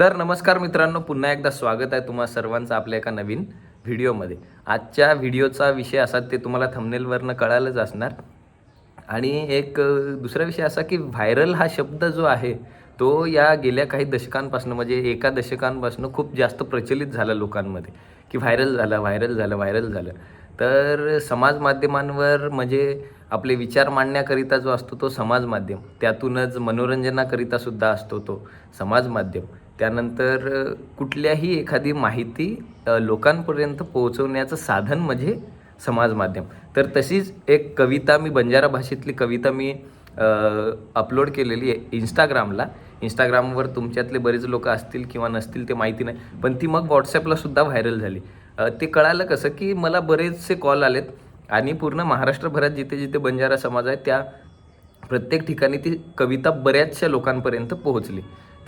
तर नमस्कार मित्रांनो पुन्हा एकदा स्वागत आहे तुम्हा सर्वांचं आपल्या एका नवीन व्हिडिओमध्ये. आजच्या व्हिडिओचा विषय असा ते तुम्हाला थंबनेलवरनं कळालंच असणार. आणि एक दुसरा विषय असा की व्हायरल हा शब्द जो आहे तो या गेल्या काही दशकांपासून म्हणजे एका दशकांपासून खूप जास्त प्रचलित झाला लोकांमध्ये. की व्हायरल झालं व्हायरल झालं व्हायरल झालं. तर समाज माध्यमांवर म्हणजे आपले विचार मांडण्याकरिता जो असतो तो समाज माध्यम. त्यातूनच मनोरंजनाकरिता सुद्धा असतो तो समाज माध्यम. त्यानंतर कुठल्याही एखादी माहिती लोकांपर्यंत पोहोचवण्याचं साधन म्हणजे समाज माध्यम. तर तशीच एक कविता मी बंजारा भाषेतली कविता मी अपलोड केलेली आहे इंस्टाग्रामला इंस्टाग्रामवर तुमच्यातले बरेच लोक असतील किंवा नसतील ते माहिती नाही पण ती मग व्हॉट्सॲपला सुद्धा व्हायरल झाली. ते कळालं कसं की मला बरेचसे कॉल आलेत आणि पूर्ण महाराष्ट्रभरात जिथे जिथे बंजारा समाज आहे त्या प्रत्येक ठिकाणी ती कविता बऱ्याचशा लोकांपर्यंत पोहोचली.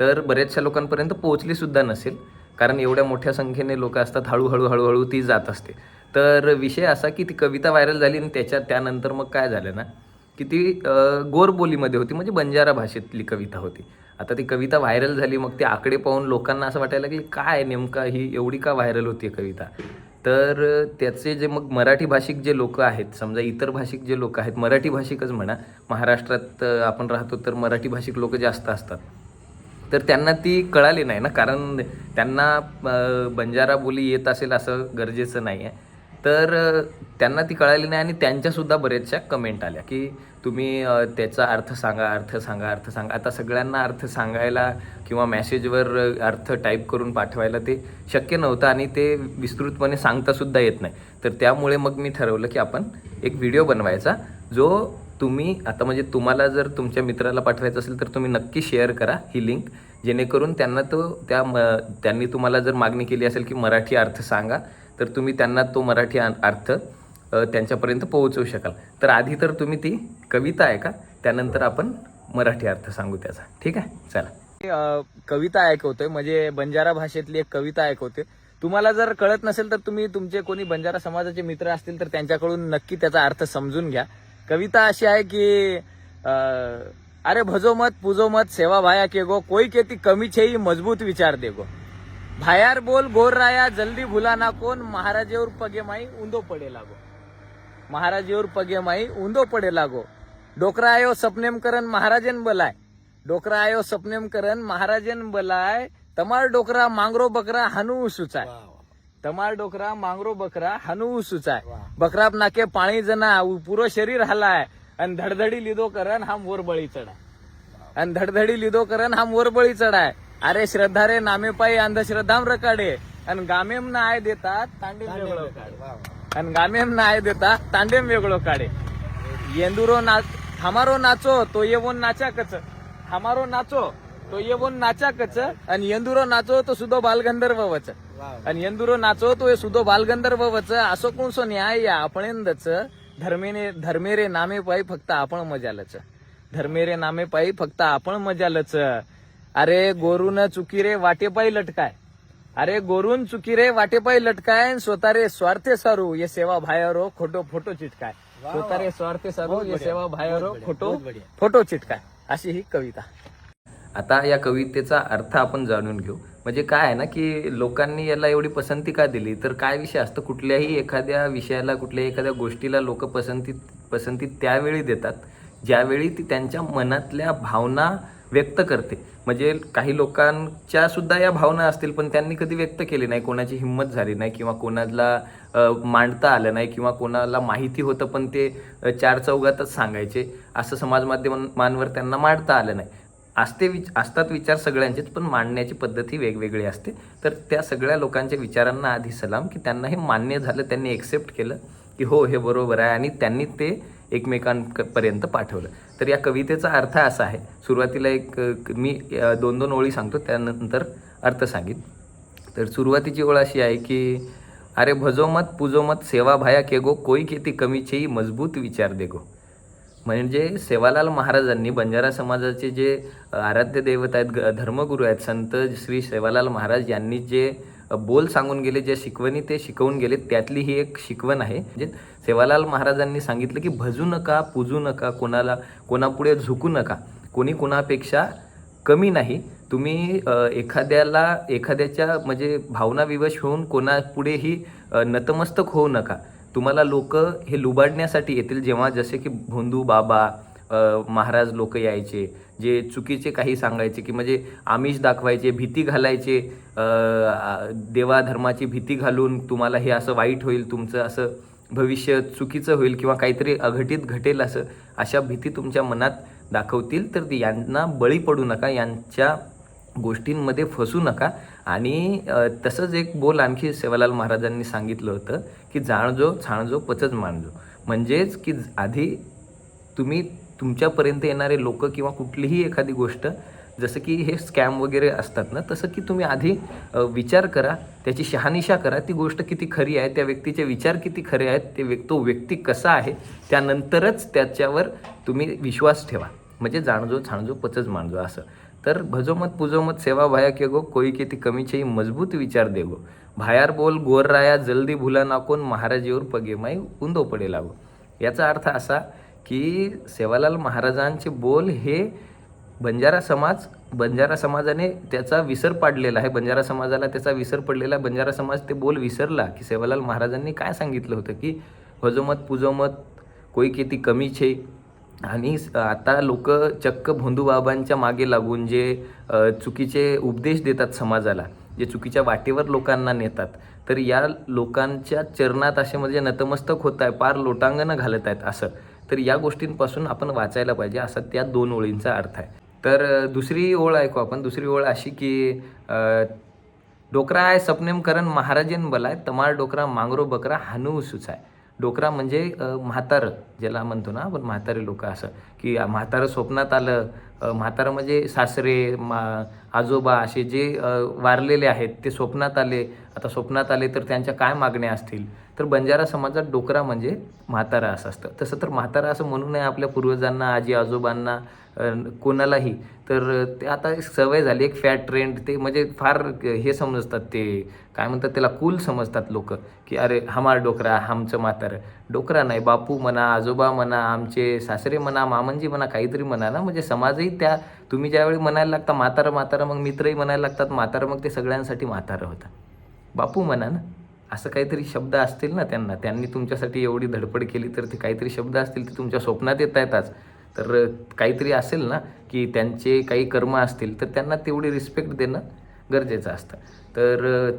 तर बऱ्याचशा लोकांपर्यंत पोहोचली सुद्धा नसेल. कारण एवढ्या मोठ्या संख्येने लोक असतात हळूहळू हळूहळू ती जात असते. तर विषय असा की ती कविता व्हायरल झाली आणि त्याच्या त्यानंतर मग काय झालं ना की ती गोरबोलीमध्ये होती म्हणजे बंजारा भाषेतली कविता होती. आता ती कविता व्हायरल झाली मग ते आकडे पाहून लोकांना असं वाटायला की काय नेमका ही एवढी का व्हायरल होती कविता? तर त्याचे जे मग मराठी भाषिक जे लोक आहेत समजा इतर भाषिक जे लोक आहेत मराठी भाषिकच म्हणा महाराष्ट्रात आपण राहतो तर मराठी भाषिक लोक जास्त असतात. तर त्यांना ती कळाली नाही ना. कारण त्यांना बंजारा बोली येत असेल असं गरजेचं नाही आहे तर त्यांना ती कळाली नाही आणि त्यांच्यासुद्धा बऱ्याचशा कमेंट आल्या की तुम्ही त्याचा अर्थ सांगा अर्थ सांगा अर्थ सांगा. आता सगळ्यांना अर्थ सांगायला किंवा मॅसेजवर अर्थ टाईप करून पाठवायला ते शक्य नव्हतं आणि ते विस्तृतपणे सांगतासुद्धा येत नाही. तर त्यामुळे मग मी ठरवलं की आपण एक व्हिडिओ बनवायचा जो तुम्ही आता म्हणजे तुम्हाला जर तुमच्या मित्राला पाठवायचं असेल तर तुम्ही नक्की शेअर करा ही लिंक जेणेकरून त्यांना तो त्या म त्यांनी तुम्हाला जर मागणी केली असेल की मराठी अर्थ सांगा तर तुम्ही त्यांना तो मराठी अर्थ त्यांच्यापर्यंत पोहोचवू शकाल. तर आधी तर तुम्ही ती कविता आहे का त्यानंतर आपण मराठी अर्थ सांगू त्याचा. ठीक आहे? चला. कविता ऐकवतोय म्हणजे बंजारा भाषेतली एक कविता ऐकवते तुम्हाला जर कळत नसेल तर तुम्ही तुमचे कोणी बंजारा समाजाचे मित्र असतील तर त्यांच्याकडून नक्की त्याचा अर्थ समजून घ्या. कविता अशी आहे की अरे भजो मत पूजो मत सेवा भाया के गो कोई केती कमी छे मजबूत विचार दे गो. भायार बोल गोर राया जल्दी भुला ना कोण महाराजेवर पगे माई उंदो पडे लागो. महाराजेवर पगे माई उंदो पडे लागो. डोकरा आयो सपनेम करन महाराजन बलाय. डोकरा आयो सपनेम करन महाराजन बलाय. तमार डोकरा मांगरो बकरा हनु सुचाय. तमार डोकरा मांगरो बकरा हनु सुचाय. बकराप नाके पाणी जना पुरो शरीर हलाय. आणि धडधडी लिदो करन हा मोर बळी चढाय. आणि धडधडी लिदो करन हा मोर बळी चढाय. अरे श्रद्धा रे नामे पायी अंधश्रद्धाम रकाडे. आणि गामेम ना आय देतात तांडेम वेगळं काढे. आणि गामेम ना आय देतात तांडेम वेगळं काढे. येंदुरो नाच हमारो नाचो तो येवून नाचा कच. हमारो नाचो तो येवून नाचा कच. आणि येंदुरो नाचो तो सुदो बालगंधर्व वच. आणि येंदुरो नाचो तो सुदो बालगंधर्व वच असो कोणसो न्याय या आपणेंदच धर्मेने धर्मेरे नामे पायी फक्त आपण मजालच धर्मेरे नामे पायी फक्त आपण मजालच अरे गोरून चुकी रे वाटे पायी लटकाय. अरे गोरून चुकी रे वाटे पायी लटकाय स्वतः रे स्वार्थे सारू ये सेवा भायरो खोटो फोटो चिटकाय. स्वतः रे स्वार्थे सारू ये सेवा भायरो खोटो फोटो चिटकाय. अशी ही कविता. आता या कवितेचा अर्थ आपण जाणून घेऊ. म्हणजे काय आहे ना की लोकांनी याला एवढी पसंती का दिली? तर काय विषय असतं? कुठल्याही एखाद्या विषयाला कुठल्याही एखाद्या गोष्टीला लोक पसंती पसंती त्यावेळी देतात ज्यावेळी ती त्यांच्या मनातल्या भावना व्यक्त करते. म्हणजे काही लोकांच्या सुद्धा या भावना असतील पण त्यांनी कधी व्यक्त केली नाही. कोणाची हिंमत झाली नाही किंवा कोणाला मांडता आलं नाही किंवा कोणाला माहिती होतं पण ते चार चौघातच सांगायचे. असं समाज माध्यमांवर त्यांना मांडता आलं नाही. असते विच असतात विचार सगळ्यांचेच पण मांडण्याची पद्धत ही वेगवेगळी असते. तर त्या सगळ्या लोकांच्या विचारांना आधी सलाम की त्यांना हे मान्य झालं त्यांनी एक्सेप्ट केलं की हो हे बरोबर आहे आणि त्यांनी ते एकमेकांपर्यंत पाठवलं. तर या कवितेचा अर्थ असा आहे. सुरुवातीला एक मी दोन दोन ओळी सांगतो त्यानंतर अर्थ सांगेन. तर सुरुवातीची ओळ अशी आहे की अरे भजोमत पुजोमत सेवा भाया केगो कोई किती कमीचेही मजबूत विचार देगो. म्हणजे सेवालाल महाराजांनी बंजारा समाजाचे जे आराध्य दैवत आहेत ग- धर्मगुरू आहेत संत श्री सेवालाल महाराज यांनी जे बोल सांगून गेले जे शिकवणी ते शिकवून गेले त्यातली ही एक शिकवण आहे. म्हणजे सेवालाल महाराजांनी सांगितलं की भजू नका पूजू नका कोणाला कोणापुढे झुकू नका. कोणी कोणापेक्षा कमी नाही. तुम्ही एखाद्याला एखाद्याच्या म्हणजे भावना विवश होऊन कोणापुढेही नतमस्तक होऊ नका. तुम्हाला लोक हे लुबाडण्यासाठी येतील जेव्हा जसे की भोंदू बाबा महाराज लोक यायचे जे चुकीचे काही सांगायचे की म्हणजे आमिष दाखवायचे भीती घालायचे देवाधर्माची भीती घालून तुम्हाला हे असं वाईट होईल तुमचं असं भविष्य चुकीचं होईल किंवा काहीतरी अघटित घटेल असं अशा भीती तुमच्या मनात दाखवतील तर ती यांना बळी पडू नका यांच्या गोष्टींमध्ये फसू नका. आणि तसंच एक बोल आणखी सेवालाल महाराजांनी सांगितलं होतं की जाणजो छाणजो पचच माणजो. म्हणजेच की आधी तुम्ही तुमच्यापर्यंत येणारे लोक किंवा कुठलीही एखादी गोष्ट जसं की हे स्कॅम वगैरे असतात ना तसं की तुम्ही आधी विचार करा त्याची शहानिशा करा ती गोष्ट किती खरी आहे त्या व्यक्तीचे विचार किती खरे आहेत ते व्यक् तो व्यक्ती कसा आहे त्यानंतरच त्याच्यावर तुम्ही विश्वास ठेवा. म्हणजे जाणजो छाणजो पचच माणजो असं. तर भजोमत पुजोमत सेवा भाया के गो कोई किती कमीचे मजबूत विचार देगो भायार बोल गोर राया जल्दी भुला नाकोन महाराजीवर पगे माई उंदो पडे लागो याचा अर्थ असा की सेवालाल महाराजांचे बोल हे बंजारा समाज बंजारा समाजाने त्याचा विसर पाडलेला आहे बंजारा समाजाला त्याचा विसर पडलेला आहे. बंजारा समाज ते बोल विसरला की सेवालाल महाराजांनी काय सांगितलं होतं की भजोमत पुजोमत कोई किती कमीचे आणि आता लोक चक्क भोंदूबाबांच्या मागे लागून जे चुकीचे उपदेश देतात समाजाला जे चुकीच्या वाटेवर लोकांना नेतात तर या लोकांच्या चरणात असे म्हणजे नतमस्तक होत आहे पार लोटांगणं घालत आहेत असं. तर या गोष्टींपासून आपण वाचायला पाहिजे असा त्या दोन ओळींचा अर्थ आहे. तर दुसरी ओळ ऐकू आपण. दुसरी ओळ अशी की डोकरा आहे सपनेम करण महाराजेन बलाय तमार डोकरा मांगरो बकरा हानू सुचाय डोकरा म्हणजे म्हातारं ज्याला म्हणतो ना आपण म्हातारे लोक असं. की म्हातारं स्वप्नात आलं म्हातारं म्हणजे सासरे मा आजोबा असे जे वारलेले आहेत ते स्वप्नात आले. आता स्वप्नात आले तर त्यांच्या काय मागण्या असतील? तर बंजारा समाजात डोकरा म्हणजे म्हातारा असं असतं. तसं तर म्हातारा असं म्हणू नये आपल्या पूर्वजांना आजी आजोबांना कोणालाही. तर ते आता एक सवय झाली एक फॅट ट्रेंड ते म्हणजे फार हे समजतात ते काय म्हणतात त्याला कूल समजतात लोक की अरे हमार डोकरा आमचं म्हातारं. डोकरा नाही बापू म्हणा आजोबा म्हणा आमचे सासरे म्हणा मामंजी म्हणा काहीतरी म्हणा ना. म्हणजे समाजही त्या तुम्ही ज्यावेळी म्हणायला लागता म्हातारं म्हातारं मग मित्रही म्हणायला लागतात म्हातारं मग ते सगळ्यांसाठी म्हातारं होतं बापू म्हणा ना असं काहीतरी शब्द असतील ना त्यांना त्यांनी तुमच्यासाठी एवढी धडपड केली तर ते काहीतरी शब्द असतील ते तुमच्या स्वप्नात येत आहेत आज तर काहीतरी असेल ना की त्यांचे काही कर्म असतील तर त्यांना तेवढी रिस्पेक्ट देणं गरजेचं असतं. तर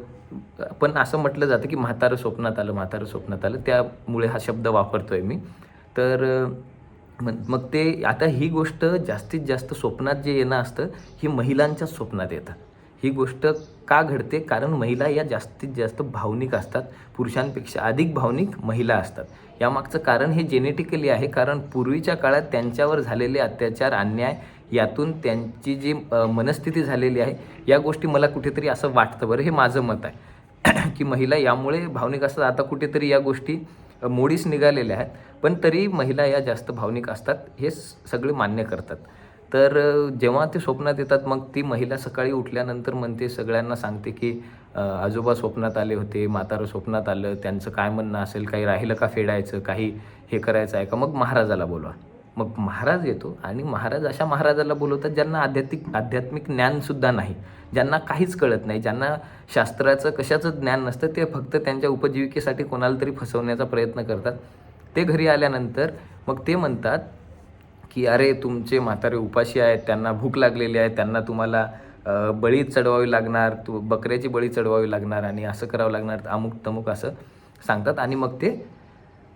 पण असं म्हटलं जातं की म्हातारं स्वप्नात आलं म्हातारं स्वप्नात आलं त्यामुळे हा शब्द वापरतो आहे मी. तर मग मग ते आता ही गोष्ट जास्तीत जास्त स्वप्नात जे येणं असतं ही महिलांच्या स्वप्नात येतं. ही गोष्ट का घडते? कारण महिला या जास्तीत जास्त भावनिक असतात. पुरुषांपेक्षा अधिक भावनिक महिला असतात. यामागचं कारण हे जेनेटिकली आहे कारण पूर्वीच्या काळात त्यांच्यावर झालेले अत्याचार अन्याय यातून त्यांची जी मनस्थिती झालेली आहे या गोष्टी मला कुठेतरी असं वाटतं बरं हे माझं मत आहे. की महिला यामुळे भावनिक असतात. आता कुठेतरी या गोष्टी मोडीस निघालेल्या आहेत. पण तरी महिला या जास्त भावनिक असतात हे सगळे मान्य करतात. तर जेव्हा ते स्वप्नात येतात मग ती महिला सकाळी उठल्यानंतर म्हणते सगळ्यांना सांगते की आजोबा स्वप्नात आले होते म्हातारं स्वप्नात आलं त्यांचं काय म्हणणं असेल काही राहिलं का फेडायचं काही हे करायचं आहे का? मग महाराजाला बोलवा. मग महाराज येतो आणि महाराज अशा महाराजाला बोलवतात ज्यांना आध्यात्मिक आध्यात्मिक ज्ञानसुद्धा नाही ज्यांना काहीच कळत नाही ज्यांना शास्त्राचं कशाचं ज्ञान नसतं ते फक्त त्यांच्या उपजीविकेसाठी कोणाला तरी फसवण्याचा प्रयत्न करतात. ते घरी आल्यानंतर मग ते म्हणतात की अरे तुमचे म्हातारे उपाशी आहेत त्यांना भूक लागलेली आहे त्यांना तुम्हाला बळी चढवावी लागणार तू बकऱ्याची बळी चढवावी लागणार आणि असं करावं लागणार अमुक तमुक असं सांगतात आणि मग ते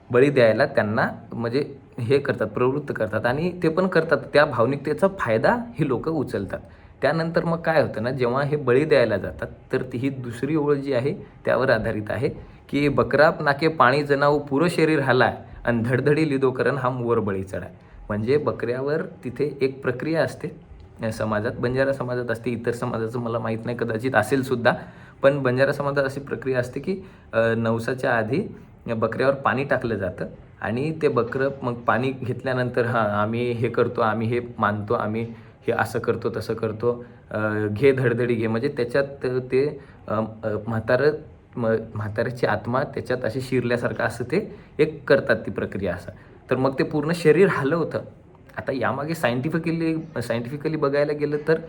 बळी द्यायला त्यांना म्हणजे हे करतात प्रवृत्त करतात आणि ते पण करतात. त्या भावनिकतेचा फायदा ही लोक उचलतात. त्यानंतर मग काय होतं ना जेव्हा हे बळी द्यायला जातात तर ती ही दुसरी ओळ जी आहे त्यावर आधारित आहे की बकरा नाके पाणी जनाऊ पुरं शरीर हलाय आणि धडधडी लिदोकरण हा मोर बळी चढाय. म्हणजे बकऱ्यावर तिथे एक प्रक्रिया असते समाजात. बंजारा समाजात असते इतर समाजाचं मला माहीत नाही कदाचित असेल सुद्धा. पण बंजारा समाजात अशी प्रक्रिया असते की नवसाच्या आधी बकऱ्यावर पाणी टाकलं जातं आणि ते बकरं मग पाणी घेतल्यानंतर हां आम्ही हे करतो आम्ही हे मानतो आम्ही हे असं करतो तसं करतो. घे धडधडी घे. म्हणजे त्याच्यात ते म्हातारं म म्हाताऱ्याची आत्मा त्याच्यात अशी शिरल्यासारखं असं ते एक करतात ती प्रक्रिया असं. तर मग ते पूर्ण शरीर हलवतं. आता यामागे सायंटिफिकली सायंटिफिकली बघायला गेलं तर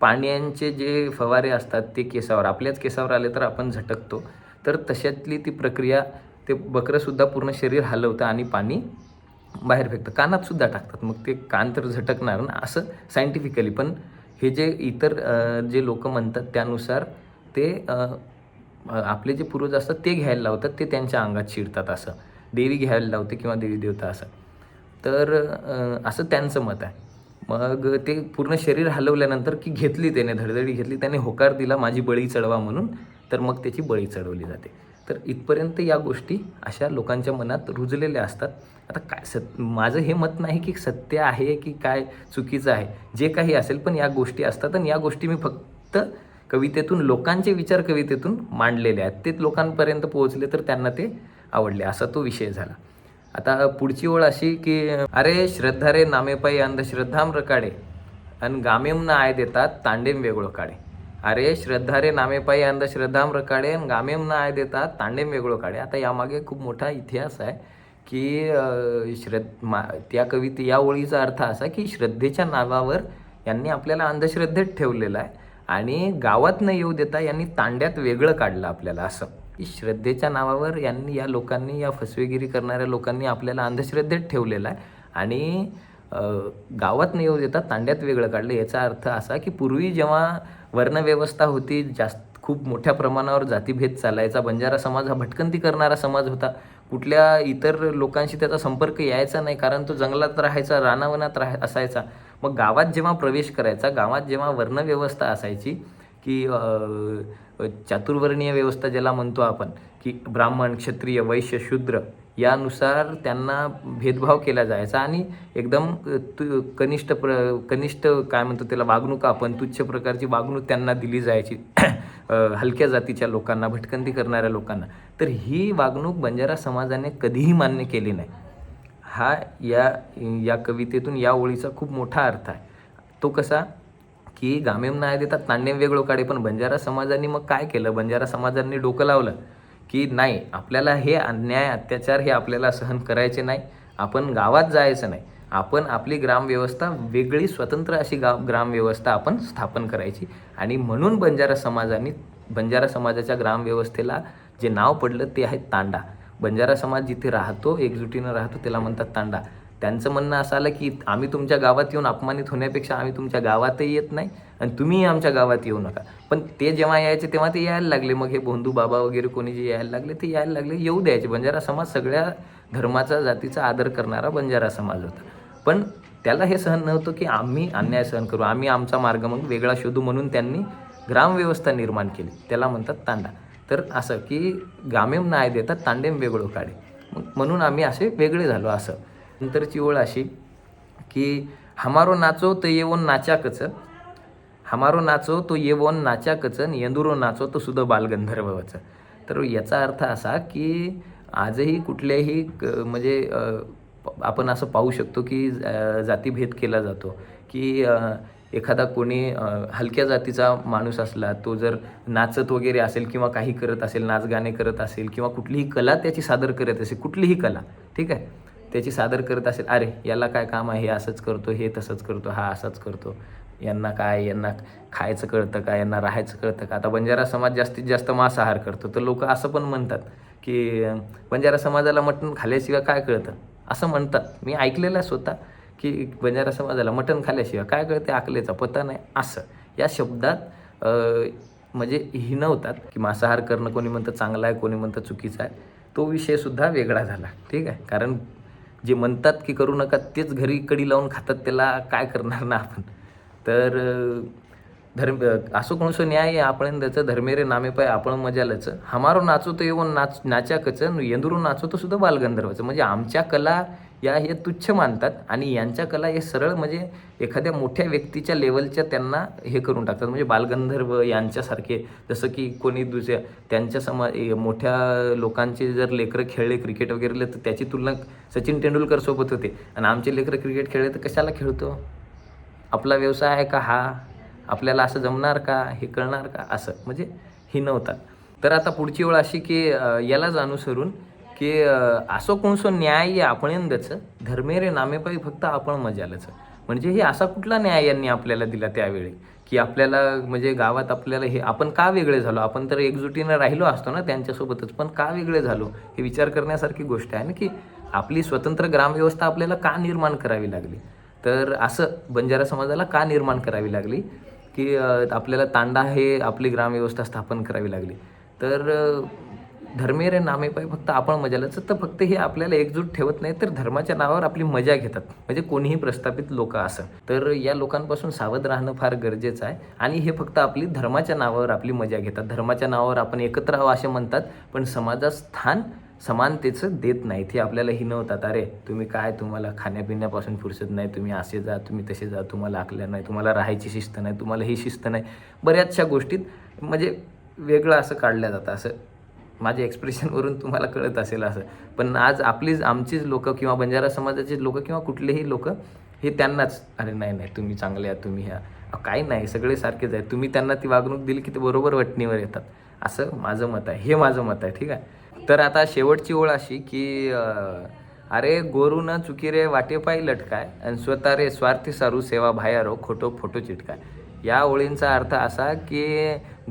पाण्यांचे जे फवारे असतात ते केसावर आपल्याच केसावर आले तर आपण झटकतो. तर तशातली ती प्रक्रिया ते बकरंसुद्धा पूर्ण शरीर हलवतं आणि पाणी बाहेर फेकतं. कानातसुद्धा टाकतात. मग ते कान तर झटकणार ना? असं सायंटिफिकली पण हे जे इतर जे लोक म्हणतात त्यानुसार ते आपले जे पूर्वज असतात ते घ्यायला लावतात ते त्यांच्या अंगात शिरतात असं. देवी घ्यायला लावते किंवा देवी देवता असं. तर असं त्यांचं मत आहे. मग ते पूर्ण शरीर हलवल्यानंतर की घेतली त्याने धडधडी घेतली त्याने होकार दिला माझी बळी चढवा म्हणून तर मग त्याची बळी चढवली जाते. तर इथपर्यंत या गोष्टी अशा लोकांच्या मनात रुजलेल्या असतात. आता काय सत माझं हे मत नाही की सत्य आहे की काय चुकीचं आहे. जे काही असेल पण या गोष्टी असतात आणि या गोष्टी मी फक्त कवितेतून लोकांचे विचार कवितेतून मांडलेले आहेत. ते लोकांपर्यंत पोहोचले तर त्यांना ते आवडले. असा तो विषय झाला. आता पुढची ओळ अशी की अरे श्रद्धा रे नामेपायी अंधश्रद्धाम रकाडे. आणि गामेम ना आय देतात तांडेम वेगळं काढे अरे श्रद्धा रे नामेपायी अंधश्रद्धाम रकाडे आणि गामेम ना आय देतात तांडेम वेगळं काढे आता यामागे खूप मोठा इतिहास आहे की श्रद्ध मा त्या कविते या ओळीचा अर्थ असा की श्रद्धेच्या नावावर यांनी आपल्याला अंधश्रद्धेत ठेवलेलं आहे. आणि गावात न येऊ देता यांनी तांड्यात वेगळं काढलं आपल्याला असं. की श्रद्धेच्या नावावर यांनी या लोकांनी या फसवेगिरी करणाऱ्या लोकांनी आपल्याला अंधश्रद्धेत ठेवलेलं आहे. आणि गावात नेऊ येऊ देता तांड्यात वेगळं काढलं. याचा अर्थ असा की पूर्वी जेव्हा वर्णव्यवस्था होती जास्त खूप मोठ्या प्रमाणावर जातीभेद चालायचा बंजारा समाज हा भटकंती करणारा समाज होता. कुठल्या इतर लोकांशी त्याचा संपर्क यायचा नाही कारण तो जंगलात राहायचा रानावनात राह असायचा. मग गावात जेव्हा प्रवेश करायचा गावात जेव्हा वर्णव्यवस्था असायची की चातुर्वर्णीय व्यवस्था ज्याला म्हणतो आपण की ब्राह्मण क्षत्रिय वैश्य शूद्र यानुसार त्यांना भेदभाव केला जायचा आणि एकदम तु कनिष्ठ प्र कनिष्ठ काय म्हणतो त्याला वागणूक आपण तुच्छ प्रकारची वागणूक त्यांना दिली जायची हलक्या जातीच्या लोकांना भटकंती करणाऱ्या लोकांना. तर ही वागणूक बंजारा समाजाने कधीही मान्य केली नाही. हा या या कवितेतून या ओळीचा खूप मोठा अर्थ आहे. तो कसा? की गामेम नाही देतात तांडेम वेगळं काढे. पण बंजारा समाजाने मग काय केलं? बंजारा समाजांनी डोकं लावलं की नाही आपल्याला हे अन्याय अत्याचार हे आपल्याला सहन करायचे नाही. आपण गावात जायचं नाही. आपण आपली ग्रामव्यवस्था वेगळी स्वतंत्र अशी गाव ग्रामव्यवस्था आपण स्थापन करायची. आणि म्हणून बंजारा समाजाने बंजारा समाजाच्या ग्रामव्यवस्थेला जे नाव पडलं ते आहे तांडा. बंजारा समाज जिथे राहतो एकजुटीनं राहतो त्याला म्हणतात तांडा. त्यांचं म्हणणं असं आलं की आम्ही तुमच्या गावात येऊन अपमानित होण्यापेक्षा आम्ही तुमच्या गावातही येत नाही आणि तुम्हीही आमच्या गावात येऊ नका. पण ते जेव्हा यायचे तेव्हा ते यायला लागले. मग हे बोंधू बाबा वगैरे कोणी जे यायला लागले ते यायला लागले. येऊ द्यायचे. बंजारा समाज सगळ्या धर्माचा जातीचा आदर करणारा बंजारा समाज होता. पण त्याला हे सहन नव्हतं की आम्ही अन्याय सहन करू. आम्ही आमचा मार्ग मग वेगळा शोधू म्हणून त्यांनी ग्रामव्यवस्था निर्माण केली. त्याला म्हणतात तांडा. तर असं की गामेम नाय देतात तांडेम वेगळं काढे. मग म्हणून आम्ही असे वेगळे झालो असं. नंतरची ओळ अशी की हमारो नाचो तो येवोन नाचाकच हमारो नाचो तो येवोन नाचाकच आणि येंदुरो नाचो तो सुद्धा बालगंधर्वच तर याचा अर्थ असा की आजही कुठल्याही क- म्हणजे आपण असं पाहू शकतो की जातीभेद केला जातो. की एखादा कोणी हलक्या जातीचा माणूस असला तो जर नाचत वगैरे असेल किंवा काही करत असेल नाचगाणे करत असेल किंवा कुठलीही कला त्याची सादर करत असेल कुठलीही कला ठीक आहे? त्याची सादर करत असेल अरे याला काय काम आहे? हे असंच करतो हे तसंच करतो हा असाच करतो. यांना काय यांना खायचं कळतं का? यांना राहायचं कळतं का? आता बंजारा समाज जास्तीत जास्त मांसाहार करतो. तर लोक असं पण म्हणतात की बंजारा समाजाला मटण खाल्ल्याशिवाय काय कळतं? असं म्हणतात. मी ऐकलेलं आहे स्वतः की बंजारा समाजाला मटण खाल्ल्याशिवाय काय कळते? आकलेचा पत्ता नाही. असं. या शब्दात म्हणजे म्हणजे हिनवतात की मांसाहार करणं कोणी म्हणतं चांगलं आहे कोणी म्हणतं चुकीचं आहे. तो विषयसुद्धा वेगळा झाला. ठीक आहे? कारण जे म्हणतात की करू नका तेच घरी कडी लावून खातात त्याला काय करणार ना आपण? तर धर्म असो कोणसो न्याय आपण त्याचं धर्मेरे नामे पाय आपण मजालच. हमारो नाचो तो येऊन नाच नाचाकचं येंदुरून नाचो तो सुद्धा बालगंधर्वाचं. म्हणजे आमच्या कला या हे तुच्छ मानतात आणि यांच्या कला हे सरळ म्हणजे एखाद्या मोठ्या व्यक्तीच्या लेवलच्या त्यांना हे करून टाकतात. म्हणजे बालगंधर्व यांच्यासारखे जसं की कोणी दुसऱ्या त्यांच्या समा मोठ्या लोकांचे जर लेकरं खेळले क्रिकेट वगैरे तर त्याची तुलना सचिन तेंडुलकरसोबत होते. आणि आमचे लेकरं क्रिकेट खेळले तर कशाला खेळतो? आपला व्यवसाय आहे का हा? आपल्याला असं जमणार का? हे कळणार का? असं. म्हणजे ही नव्हतात तर आता पुढची वेळ अशी की यालाच अनुसरून की असं असो कोणसो न्याय आपणेंदच धर्मेरे नामेपायी फक्त आपण मजालच म्हणजे हे असा कुठला न्याय यांनी आपल्याला दिला त्यावेळी? की आपल्याला म्हणजे गावात आपल्याला हे आपण का वेगळे झालो? आपण तर एकजुटीनं राहिलो असतो ना त्यांच्यासोबतच पण का वेगळे झालो? हे विचार करण्यासारखी गोष्ट आहे ना की आपली स्वतंत्र ग्रामव्यवस्था आपल्याला का निर्माण करावी लागली? तर असं बंजारा समाजाला का निर्माण करावी लागली? की आपल्याला तांडा हे आपली ग्रामव्यवस्था स्थापन करावी लागली? तर धर्मेरे रे नामे पाय फक्त आपण मजालाच. तर फक्त हे आपल्याला एकजूट ठेवत नाही तर धर्माच्या नावावर आपली मजा घेतात. म्हणजे कोणीही प्रस्थापित लोक असं. तर या लोकांपासून सावध राहणं फार गरजेचं आहे. आणि हे फक्त आपली धर्माच्या नावावर आपली मजा घेतात. धर्माच्या नावावर आपण एकत्र आहो असे म्हणतात पण समाजात स्थान समानतेचं देत नाहीत. हे आपल्याला हिनवतात. अरे तुम्ही काय? तुम्हाला खाण्यापिण्यापासून फुरसत नाही. तुम्ही असे जा तुम्ही तसे जा. तुम्हाला आकल्या नाही. तुम्हाला राहायची शिस्त नाही. तुम्हाला ही शिस्त नाही. बऱ्याचशा गोष्टीत म्हणजे वेगळं असं काढलं जातं. असं माझ्या एक्सप्रेशनवरून तुम्हाला कळत असेल असं. पण आज आपलीच आमचीच लोकं किंवा बंजारा समाजाचे लोक किंवा कुठलेही लोक हे त्यांनाच अरे नाही नाही तुम्ही चांगले आहात तुम्ही ह्या. काय काही नाही सगळे सारखेच आहेत. तुम्ही त्यांना ती वागणूक दिली की ते बरोबर वटणीवर येतात. असं माझं मत आहे. हे माझं मत आहे ठीक आहे? तर आता शेवटची ओळ अशी की अरे गोरू न चुकी रे वाटे पायी लटकाय आणि स्वतः रे स्वार्थी सारू सेवा भायारो खोटो फोटो चिटकाय. या ओळींचा अर्थ असा की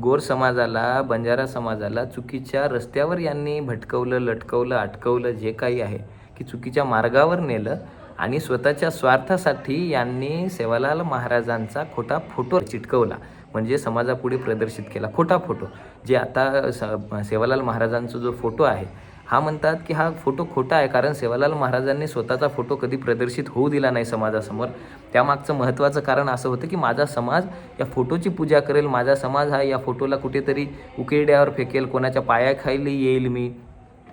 गोर समाजाला बंजारा समाजाला चुकीच्या रस्त्यावर यांनी भटकवलं लटकवलं अटकवलं जे काही आहे की चुकीच्या मार्गावर नेलं आणि स्वतःच्या स्वार्थासाठी यांनी सेवालाल महाराजांचा खोटा फोटो चिटकवला म्हणजे समाजापुढे प्रदर्शित केला. खोटा फोटो जे आता स- सेवालाल महाराजांचा जो फोटो आहे हा म्हणतात की हा फोटो खोटा आहे कारण सेवालाल महाराजांनी स्वतःचा फोटो कधी प्रदर्शित होऊ दिला नाही समाजासमोर. त्यामागचं महत्त्वाचं कारण असं होतं की माझा समाज या फोटोची पूजा करेल माझा समाज हा या फोटोला कुठेतरी उकिरड्यावर फेकेल कोणाच्या पायाखाली येईल मी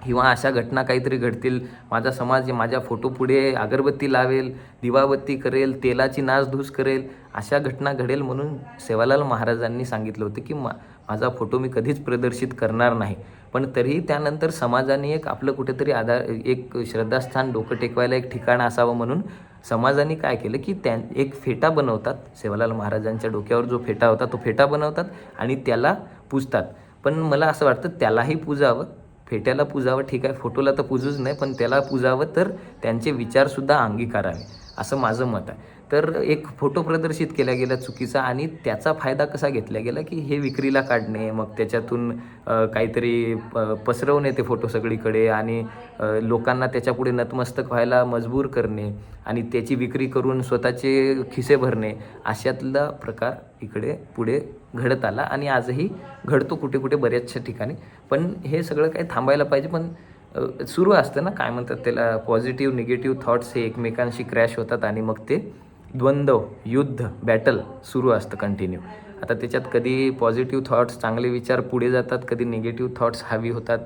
किंवा अशा घटना काहीतरी घडतील. माझा समाज माझ्या फोटो पुढे अगरबत्ती लावेल दिवाबत्ती करेल तेलाची नासधूस करेल अशा घटना घडेल म्हणून सेवालाल महाराजांनी सांगितलं होतं की मा माझा फोटो मी कधीच प्रदर्शित करणार नाही. पण तरीही त्यानंतर समाजाने एक आपलं कुठेतरी आधार एक श्रद्धास्थान डोकं टेकवायला एक ठिकाण असावं म्हणून समाजाने काय केलं की त्या एक फेटा बनवतात. सेवालाल महाराजांच्या डोक्यावर जो फेटा होता तो फेटा बनवतात आणि त्याला पूजतात. पण मला असं वाटतं त्यालाही पूजावं. फेट्याला पूजावं ठीक आहे. फोटोला तर पूजूच नाही पण त्याला पूजावं तर त्यांचे विचारसुद्धा अंगीकारावे. असं माझं मत आहे. तर एक फोटो प्रदर्शित केला गेला चुकीचा आणि त्याचा फायदा कसा घेतला गेला की हे विक्रीला काढणे मग त्याच्यातून काहीतरी प पसरवणे ते फोटो सगळीकडे आणि लोकांना त्याच्यापुढे नतमस्तक व्हायला मजबूर करणे आणि त्याची विक्री करून स्वतःचे खिसे भरणे अशातला प्रकार इकडे पुढे घडत आला आणि आजही घडतो कुठे कुठे बऱ्याचशा ठिकाणी. पण हे सगळं काही थांबायला पाहिजे पण सुरू असतं ना काय म्हणतात त्याला पॉझिटिव्ह निगेटिव्ह थॉट्स हे एकमेकांशी क्रॅश होतात आणि मग ते द्वंद्व युद्ध बॅटल सुरू असतं कंटिन्यू आता त्याच्यात कधी पॉझिटिव्ह थॉट्स चांगले विचार पुढे जातात कधी निगेटिव्ह थॉट्स हवी होतात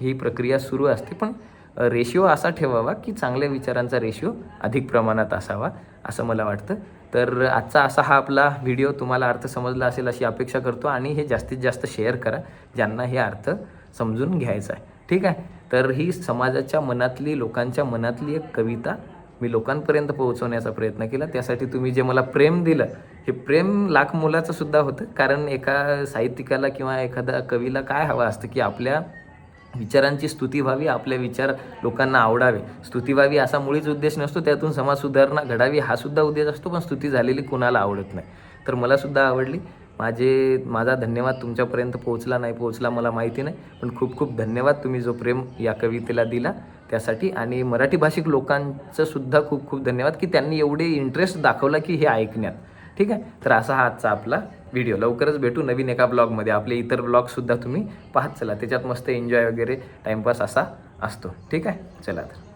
ही प्रक्रिया सुरू असते. पण रेशिओ असा ठेवावा की चांगल्या विचारांचा रेशिओ अधिक प्रमाणात असावा असं मला वाटतं. तर आजचा असा हा आपला व्हिडिओ तुम्हाला अर्थ समजला असेल अशी अपेक्षा करतो आणि हे जास्तीत जास्त शेअर करा ज्यांना हे अर्थ समजून घ्यायचा आहे. ठीक आहे? तर ही समाजाच्या मनातली लोकांच्या मनातली एक कविता मी लोकांपर्यंत पोहोचवण्याचा प्रयत्न केला. त्यासाठी तुम्ही जे मला प्रेम दिलं हे प्रेम लाख मुलाचं सुद्धा होतं. कारण एका साहित्यिकाला किंवा एखाद्या कवीला काय हवं असतं की आपल्या विचारांची स्तुती व्हावी आपले विचार लोकांना आवडावे. स्तुती व्हावी असा मुळीच उद्देश नसतो. त्यातून समाज सुधारणा घडावी हा सुद्धा उद्देश असतो पण स्तुती झालेली कुणाला आवडत नाही. तर मला सुद्धा आवडली. माझे माझा धन्यवाद तुमच्यापर्यंत पोहोचला नाही पोहोचला मला माहिती नाही. पण खूप खूप धन्यवाद तुम्ही जो प्रेम या कवितेला दिला. त्यासाठी आणि मराठी भाषिक लोकांचं सुद्धा खूप खूप धन्यवाद की त्यांनी एवढे इंटरेस्ट दाखवला की हे ऐकण्यात. ठीक आहे? तर असा हा आजचा आपला व्हिडिओ लवकरच भेटू नवीन एका ब्लॉगमध्ये आपले इतर ब्लॉगसुद्धा तुम्ही पाहत चला. त्याच्यात मस्त एन्जॉय वगैरे टाईमपास असा असतो. ठीक आहे? चला तर.